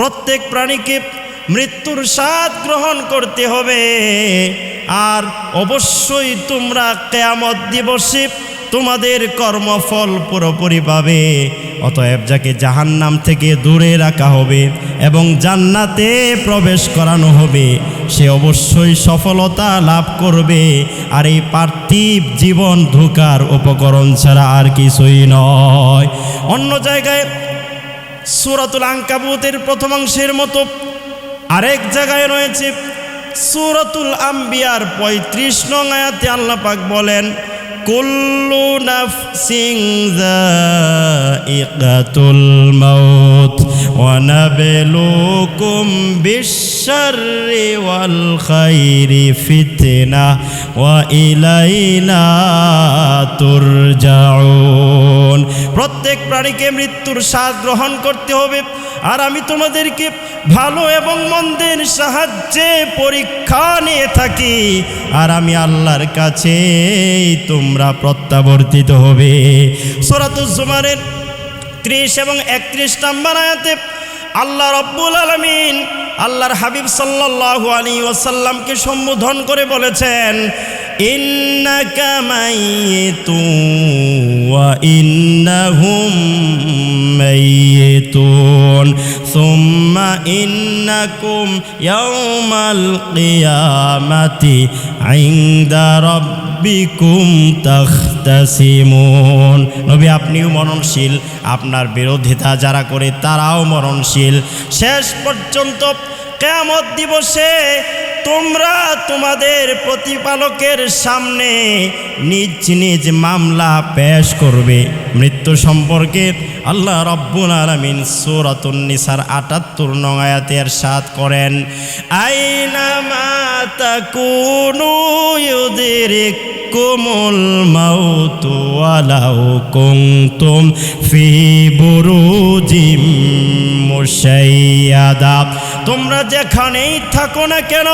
প্রত্যেক প্রাণীকে মৃত্যুর স্বাদ গ্রহণ করতে হবে। আর অবশ্যই তোমরা কেয়ামত দিবসে তোমাদের কর্মফল পুরোপুরি পাবে। অতএব যাকে জাহান্নাম থেকে দূরে রাখা হবে এবং জান্নাতে প্রবেশ করানো হবে, সে অবশ্যই সফলতা লাভ করবে। আর এই পার্থিব জীবন ধোকার উপকরণ ছাড়া আর কিছুই নয়। অন্য জায়গায় সুরাতুল আঙ্কাবুতের প্রথমাংশের মতো আরেক জায়গায় রয়েছে সুরাতুল আম্বিয়ার পঁয়ত্রিশ নং আয়াতে আল্লাহ পাক বলেন, কুল্লু নাফসিং ইকাতুল মাউত। ওয়াল খাইরি ফিতনা ওয়া ইলাইনা তুরজাউন। প্রত্যেক প্রাণীকে মৃত্যুর স্বাদ গ্রহণ করতে হবে আর আমি তোমাদেরকে ভালো এবং মন্দের সাহায্যে পরীক্ষা নিয়ে থাকি আর আমি আল্লাহর কাছে তোমরা প্রত্যাবর্তিত হবে। সোরাতুজ্জুমারের ত্রিশ এবং একত্রিশ নাম্বার আয়াতে আল্লাহ রব্বুল আলমিন আল্লাহর হাবিব সাল্লাহ আলী ওসাল্লামকে সম্বোধন করে বলেছেন ইন্নাকা মাইয়িতুন ওয়া ইন্নাহুম মাইয়িতুন। সুম্মা ইন্নাকুম ইয়াউমাল কিয়ামাতি ইনদা নবী, আপনিও মরণশীল, আপনার বিরোধিতা যারা করে তারাও মরণশীল। শেষ পর্যন্ত কেয়ামত দিবসে তোমরা তোমাদের প্রতিপালকের সামনে নিজ নিজ মামলা পেশ করবে। মৃত্যু সম্পর্কে আল্লাহ রব্বুল আলমিন সুরাতুন নিসার আটাত্তর নং আয়াতের সাত করেন, আইনা মাতাকুনু ইউদিরিকুমুল মাউতু ওয়ালাউ কুনতুম ফি বুরুজিম মুশাইয়াদা। তোমরা যেখানেই থাকো না কেন,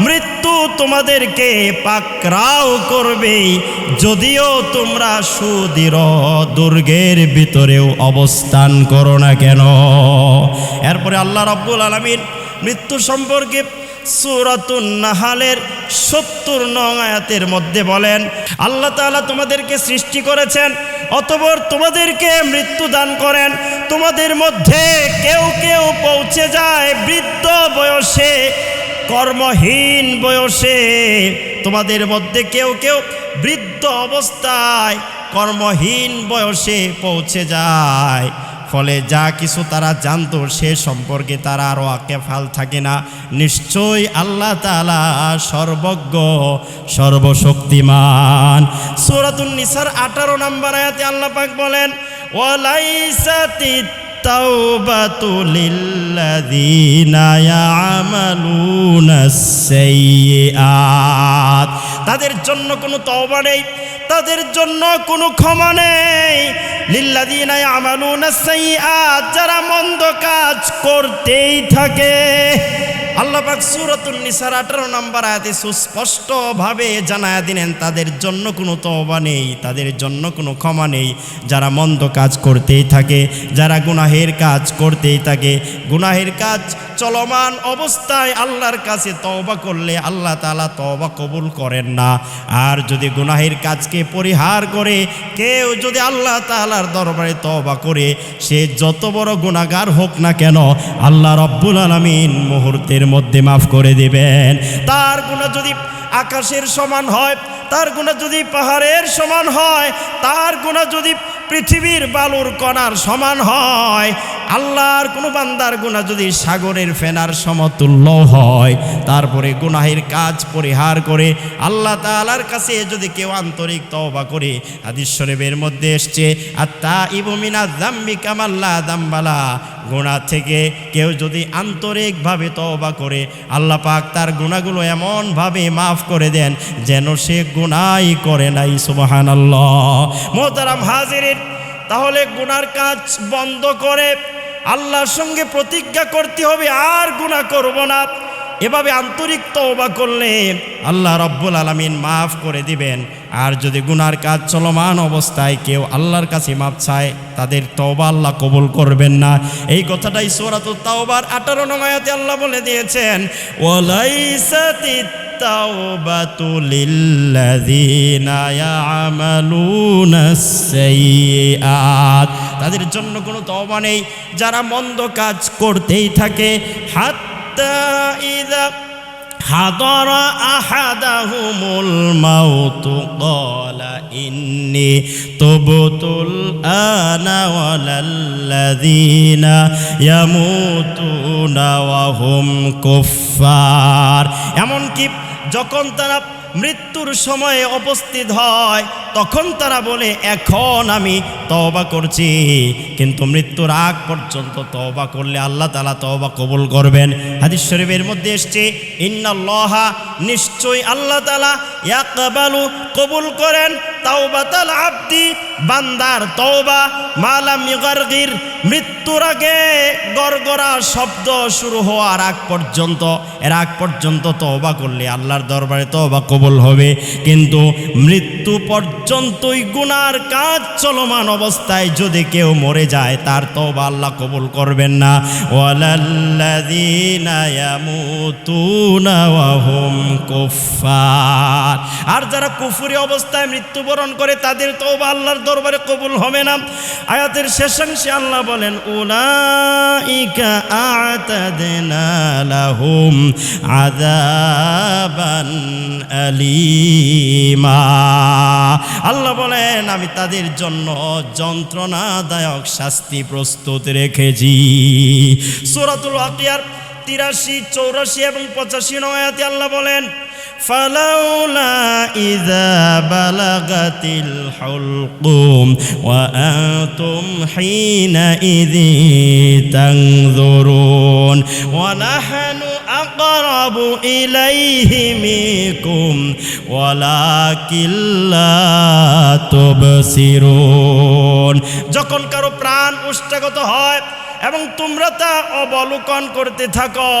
মৃত্যু তোমাদেরকে পাকরাও করবে। যদিও তোমরা সুদৃঢ় দুর্গের ভিতরেও অবস্থান করো না কেন। এরপরে আল্লাহ রব্বুল আলমিন মৃত্যু সম্পর্কে সুরাতুন নাহালের সত্তর নং আয়াতের মধ্যে বলেন, আল্লাহ তাআলা তোমাদেরকে সৃষ্টি করেছেন অতবর তোমাদেরকে মৃত্যু দান করেন। তোমাদের মধ্যে কেউ কেউ পৌঁছে যায় বৃদ্ধ বয়সে, কর্মহীন বয়সে। তোমাদের মধ্যে কেউ কেউ বৃদ্ধ অবস্থায় কর্মহীন বয়সে পৌঁছে যায়। ফলে যা কিছু তারা জানতো সে সম্পর্কে তারা আরও আকেফাল থাকে না নিশ্চয়ই আল্লাহ তালা সর্বজ্ঞ সর্বশক্তিমান সুরাতুন নিসার আঠারো নম্বর আয়াতে আল্লাহ পাক বলেন ওয়ালাইসাতি التوبة للذين يعملون السيئات তাদের জন্য কোনো তওবা নেই তাদের জন্য কোনো ক্ষমা নেই। লিল্লাযিনা ইয়ামালুনা সাইয়্যাত, যারা মন্দ কাজ করতেই থাকে। আল্লাহ পাক সূরাতুন নিসার 18 নম্বর আয়াতে সুস্পষ্টভাবে জানায়া দিলেন, তাদের জন্য কোনো তওবা নেই, তাদের জন্য কোনো ক্ষমা নেই। যারা মন্দ কাজ করতেই থাকে, যারা গুনাহের কাজ করতেই থাকে, গুনাহের কাজ চলমান অবস্থায় আল্লাহর কাছে তওবা করলে আল্লাহ তাআলা তওবা কবুল করেন না। আর যদি গুনাহের কাজকে পরিহার করে, কেউ যদি আল্লাহ তাআলার দরবারে তওবা করে, সে যত বড় গুনাহগার হোক না কেন, আল্লাহ রব্বুল আলামিন মুহূর্তের মধ্যে মাফ করে দিবেন। তার গুনাহ যদি আকাশের সমান হয়, তার গুণা যদি পাহাড়ের সমান হয়, তার গুণা যদি পৃথিবীর বালুর কণার সমান হয়। আল্লাহর কোনো বান্দার গুণা যদি সাগরের ফেনার সমতুল্য হয়, তারপরে গুনাহের কাজ পরিহার করে আল্লাহ তালার কাছে যদি কেউ আন্তরিক তওবা করে শরীফের মধ্যে এসছে আত্মা ইবমিনা জাম্বি কামাল্লা দাম্বালা। গুণা থেকে কেউ যদি আন্তরিকভাবে তওবা করে, আল্লাহ পাক তার গুণাগুলো এমনভাবে মাফ করে দেন যেন সে গুনাই করে নাই সুবাহান আল্লাহ মোহতারাম হাজিরের তাহলে গুনার কাজ বন্ধ করে আল্লাহর সঙ্গে প্রতিজ্ঞা করতে হবে, আর গুণা করব না। এভাবে আন্তরিক তওবা করলে আল্লাহ রব্বুল আলমিন মাফ করে দিবেন। আর যদি গুনার কাজ চলমান অবস্থায় কেউ আল্লাহর কাছে মাপ চায়, তাদের তওবা আল্লাহ কবুল করবেন না। এই কথাটাই সূরাতুত তাওবার 18 নং আয়াতে আল্লাহ বলে দিয়েছেন তাদের জন্য কোনো তওবা নেই। যারা মন্দ কাজ করতেই থাকে ইযা حضر أحدهم الموت قال إني تبت الآن ولا الذين يموتون وهم كفار এমনকি যখন তারা মৃত্যুর সময়ে উপস্থিত হয়, তখন তারা বলে, এখন আমি তওবা করছি। কিন্তু মৃত্যুর আগ পর্যন্ত তওবা করলে আল্লাহ তালা তওবা কবুল করবেন। হাদিস শরীফের মধ্যে এসছে, ইন্নাল্লাহা, নিশ্চয়ই আল্লাহ তালা ইয়াকবালু কবুল করেন। তাওবাতাল আব্দি, বান্দার তওবা, মালাম ইগারগির, মৃত্যুর আগে গড়গড়া শব্দ শুরু হওয়ার আগ পর্যন্ত, এর আগ পর্যন্ত তওবা করলে আল্লাহর দরবারে তওবা কবুল হবে। কিন্তু মৃত্যু পর্যন্তই গুনার কাজ চলমান অবস্থায় যদি কেউ মরে যায়, তার তওবা আল্লাহ কবুল করবেন না। আর যারা কুফরি অবস্থায় মৃত্যুবরণ করে, তাদের তওবা আল্লাহর দরবারে কবুল হবে না। আয়াতের শেষাংশে আল্লাহ বলেন, উলাইকা আ'তাদনা লাহুম আযাবান আলিমা। আল্লাহ বলেন আমি তাদের জন্য যন্ত্রণাদায়ক শাস্তি প্রস্তুত রেখেছি সূরাতুল ওয়াকিয়ার তিরাশি চৌরাশি এবং পঁচাশি নয়াতে আল্লাহ বলেন فلولا إذا بلغت الحلقوم وأنتم حينئذ تنظرون ونحن أقرب إليه منكم ولكن لا تبصرون যখন কারো প্রাণ উষ্টাগত হয় এবং তোমরা তা অবলোকন করতে থাকো।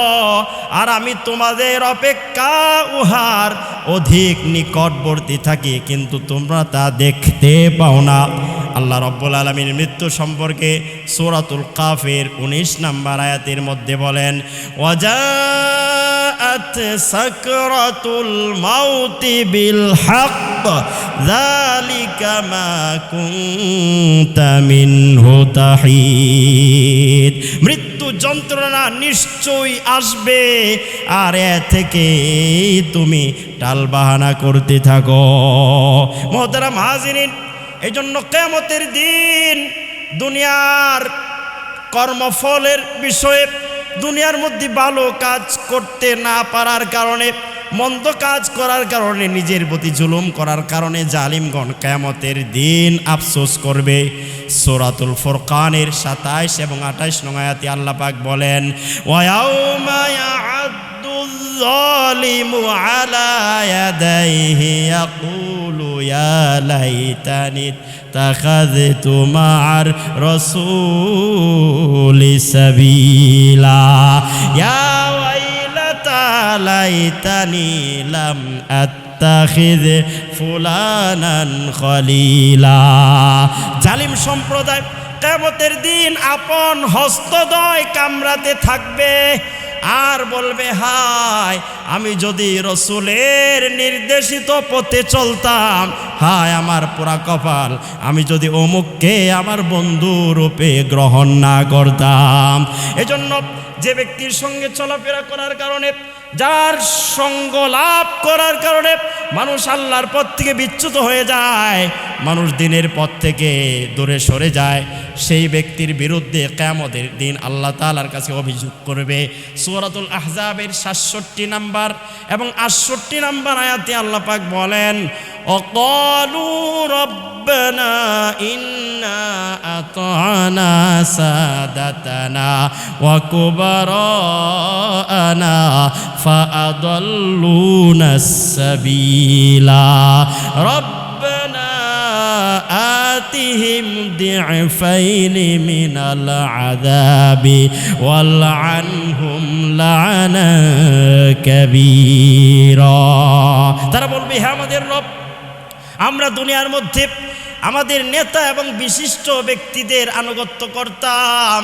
আর আমি তোমাদের অপেক্ষা উহার অধিক নিকটবর্তী থাকি, কিন্তু তোমরা তা দেখতে পাও না। আল্লাহ রব্বুল আলমীর মৃত্যু সম্পর্কে সোরাতুল কাফের উনিশ নাম্বার আয়াতের মধ্যে বলেন ওয়াজাআত সাকরাতুল মাউতি বিল হক যালিকা মা কুনতা মিনহু তাহিদ মৃত্যু যন্ত্রণা নিশ্চয়ই আসবে, আর এ থেকে তুমি টালবাহানা করতে থাকো। মোহতারাম হাজিরিন এই জন্য কেমতের দিন দুনিয়ার কর্মফলের বিষয়ে দুনিয়ার মধ্যে ভালো কাজ করতে না পারার কারণে, মন্দ কাজ করার কারণে, নিজের প্রতি জুলুম করার কারণে জালিমগণ কেমতের দিন আফসোস করবে। সোরাতুল ফোরকানের সাতাইশ এবং আঠাইশ নয়াতি আল্লাহ পাক বলেন ওয়াউমা يا ليتني اتخذت مع الرسول سبيلا يا ويلتى ليتني لم أتخذ فلانا خليلا জালিম সম্প্রদায় কেমতের দিন আপন হস্তদয় কামড়াতে থাকবে আর বলবে, হায়, আমি যদি রসুলের নির্দেশিত পথে চলতাম, হায়, আমার পুরা কপাল, আমি যদি অমুককে আমার বন্ধু রূপে গ্রহণ না করতাম। এজন্য যে ব্যক্তির সঙ্গে চলাফেরা করার কারণে যার সঙ্গ লাভ করার কারণে মানুষ আল্লাহর পথ থেকে বিচ্যুত হয়ে যায়, মানুষ দিনের পথ থেকে দূরে সরে যায়। সেই ব্যক্তির বিরুদ্ধে কেমদের দিন আল্লাহ তালার কাছে অভিযোগ করবে। সুরাতুল আহজাবের সাতষট্টি নাম্বার এবং আটষট্টি নাম্বার আয়াতে আল্লাহ পাক বলেন وقالوا ربنا إنا أطعنا سادتنا وكبراءنا فأضلونا السبيلا ربنا آتهم ضعفين من العذاب والعنهم لعنا كبيرا. ترى بها مدير رب. আমরা দুনিয়ার মধ্যে আমাদের নেতা এবং বিশিষ্ট ব্যক্তিদের আনুগত্য করতাম।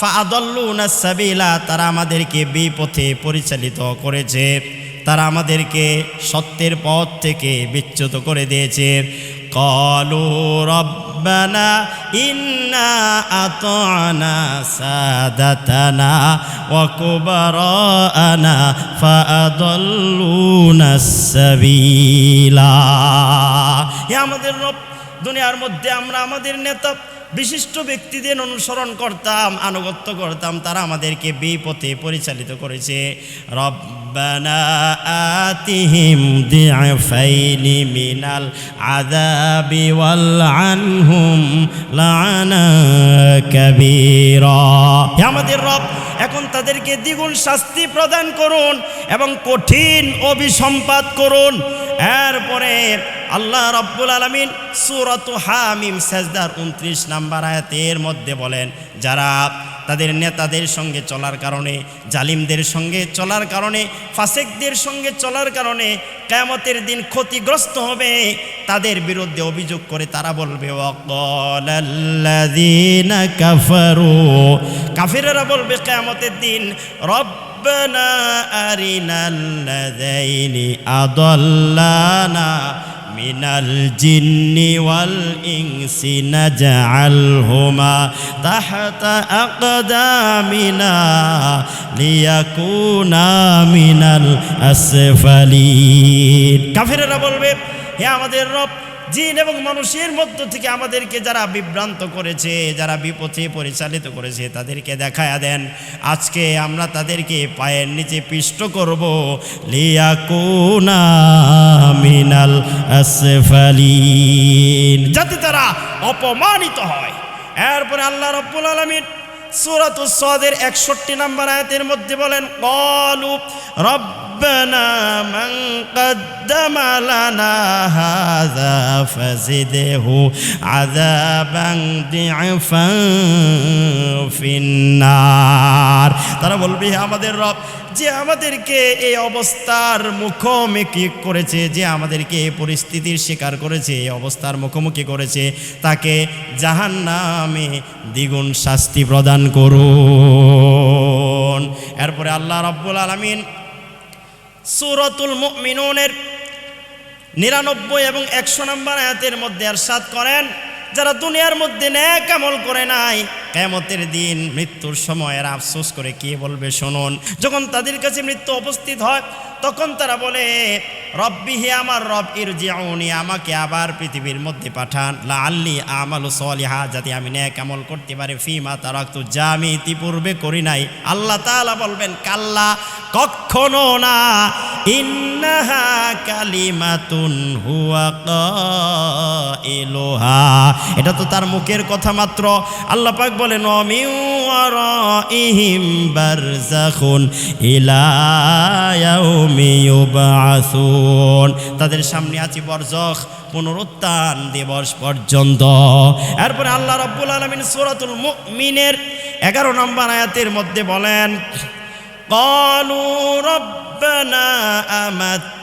ফাদল্লুনা সাবিলা, তারা আমাদেরকে বিপথে পরিচালিত করেছে। তারা আমাদেরকে সত্যের পথ থেকে বিচ্যুত করে দিয়েছে। কলু রব্বানা, ইন্না আতনা সাদাতানা, ওয়া কুবারানা ফাআদাল্লুনা সাবিলা। হে আমাদের রব, দুনিয়ার মধ্যে আমরা আমাদের নেতা বিশিষ্ট ব্যক্তিদের অনুসরণ করতাম, আনুগত্য করতাম, তারা আমাদেরকে বিপথে পরিচালিত করেছে। আতিহিম মিনাল আনহুম লানা আমাদের রব, এখন তাদেরকে দ্বিগুণ শাস্তি প্রদান করুন এবং কঠিন অভিসম্পাদ করুন। এরপরে আল্লাহ রব্বুল আলমিন সুরত হামিম সেজদার উনত্রিশ নাম্বার আয়াতের মধ্যে বলেন, যারা তাদের নেতাদের সঙ্গে চলার কারণে, জালিমদের সঙ্গে চলার কারণে, ফাসেকদের সঙ্গে চলার কারণে কেয়ামতের দিন ক্ষতিগ্রস্ত হবে, তাদের বিরুদ্ধে অভিযোগ করে তারা বলবে কাফিরেরা বলবে, কেয়ামতের দিন রব্বানা আরিনাল্লাযাইনি আদাল্লানা মিনাল জিন্নি ওয়াল ইনসি নাজআলহুমা তাহতা আকদামিনা লিয়াকুনা মিনাল আসফালিন। কাফিরেরা বলবে, হে আমাদের রব, জিন এবং মানুষের মধ্য থেকে আমাদেরকে যারা বিভ্রান্ত করেছে, যারা বিপথে পরিচালিত করেছে, তাদেরকে দেখায়া দেন। আজকে আমরা তাদেরকে পায়ের নিচে পিষ্ট করব। লিয়াকুনা মিনাল আসফালিন। যাতে তারা অপমানিত হয়। এরপরে আল্লাহ রব্বুল আলমিন সুরাত সদের একষট্টি নম্বর আয়াতের মধ্যে বলেন কলু রব্বানা মান কদ্দামা লানা হাযা ফাজিদহু আযাবান দিআফান ফিন্নার তারা বলবে আমাদের রব যে আমাদেরকে এই অবস্থার মুখোমুখি করেছে, যে আমাদেরকে এই পরিস্থিতির শিকার করেছে, এই অবস্থার মুখোমুখি করেছে, তাকে জাহান নামে দ্বিগুণ শাস্তি প্রদান করুন। এরপরে আল্লাহ রব্বুল আলমিন সুরতুল মুমিনুনের নিরানব্বই এবং একশো নম্বর আয়াতের মধ্যে আরশাদ করেন, যারা দুনিয়ার মধ্যে ন্যাক আমল করে নাই কেমতের দিন মৃত্যুর সময় এরা আফসোস করে কে বলবে, শুনুন। যখন তাদের কাছে মৃত্যু উপস্থিত হয়, তখন তারা বলে, রব্বি হে আমার রব, ইরজিউনি, আমাকে আবার পৃথিবীর মধ্যে পাঠান। লা আল্লি আমালু সলিহা, যাতে আমি ন্যাক আমল করতে পারি। ফিমা তারাক্তু যা আমি ইতিপূর্বে করি নাই। আল্লাহ তাআলা বলবেন, কাল্লা কখনো না। ইন্নাহা কালিমাতুন হুয়া কাইলুহা। এটা তো তার মুখের কথা মাত্র। আল্লাহ পাক বলেন অমিউরাইহিম বারযাখুন ইলা ইয়াউমি ইউবআসুন তাদের সামনে আছে বরজখ পুনরুত্থান দিবস পর্যন্ত এরপরে আল্লাহ রাব্বুল আলামিন সূরাতুল মুমিনের এগারো নম্বর আয়াতের মধ্যে বলেন قالوا ربنا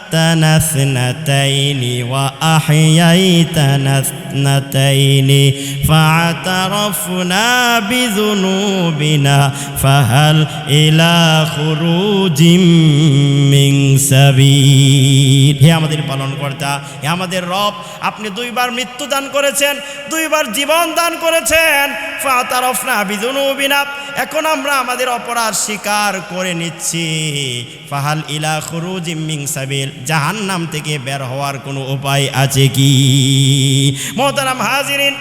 أمتنا اثنتين وأحييتنا اثنتين فاعترفنا بذنوبنا فهل إلى خروج من سبيل হে আমাদের পালন কর্তা হে আমাদের রব আপনি দুইবার মৃত্যু দান করেছেন দুইবার জীবন দান করেছেন ফাতারফনা বিজুনুবিনা এখন আমরা আমাদের অপরাধ স্বীকার করে নিচ্ছি ফাহাল ইলা খুরুজ মিং সাবিল জাহান্নাম থেকে বের হওয়ার কোনো উপায় আছে কি? মোহতারাম হাজিরিন,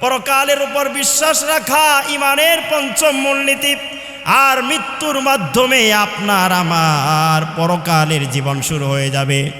পরকালের উপর বিশ্বাস রাখা ইমানের পঞ্চম মূলনীতি। আর মৃত্যুর মাধ্যমে আপনার আমার পরকালের জীবন শুরু হয়ে যাবে।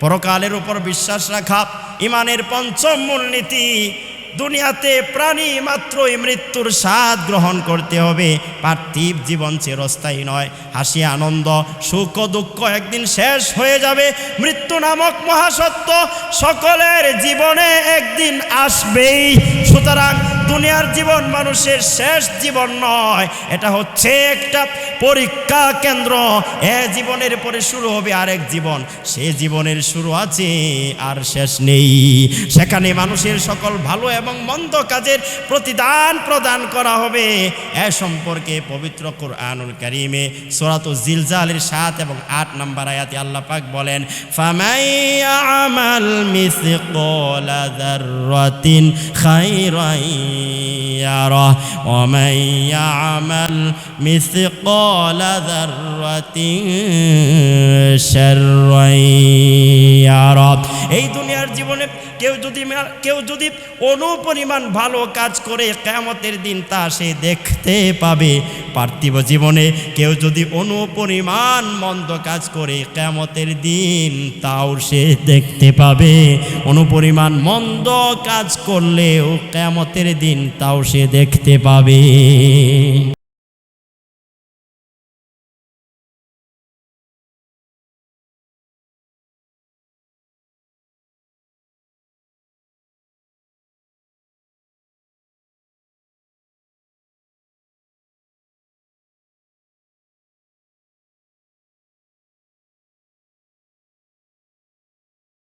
পরকালের উপর বিশ্বাস রাখা ইমানের পঞ্চম মূলনীতি। দুনিয়াতে প্রাণী মাত্রই মৃত্যুর স্বাদ গ্রহণ করতে হবে। পার্থিব জীবন চিরস্থায়ী নয়। হাসি, আনন্দ, সুখ দুঃখ একদিন শেষ হয়ে যাবে। মৃত্যু নামক মহাসত্য সকলের জীবনে একদিন আসবেই। সুতরাং দুনিয়ার জীবন মানুষের শেষ জীবন নয়। এটা হচ্ছে একটা পরীক্ষা কেন্দ্র। এ জীবনের পরে শুরু হবে আরেক জীবন। সে জীবনের শুরু আছে আর শেষ নেই। সেখানে মানুষের সকল ভালো এবং মন্দ কাজের প্রতিদান প্রদান করা হবে। এ সম্পর্কে পবিত্র কোরআনুল কারিমে সোরাত জিলজালের সাত এবং আট নম্বর আয়াতে আল্লাহ পাক বলেন ফামাইয়া আমাল মিসকালা যাররাতিন খাইরান ইয়ারা ওয়া মান ইয়ামাল মিসকালা যাররাতিন শাররান ইয়ারা এই দুনিয়ার জীবনে কেউ যদি কেউ যদি অনুপরিমাণ ভালো কাজ করে কেমতের দিন তা সে দেখতে পাবে। পার্থিব জীবনে কেউ যদি অনুপরিমাণ মন্দ কাজ করে কেমতের দিন তাও সে দেখতে পাবে। অনুপরিমাণ মন্দ কাজ করলেও কেমতের দিন তাও সে দেখতে পাবে।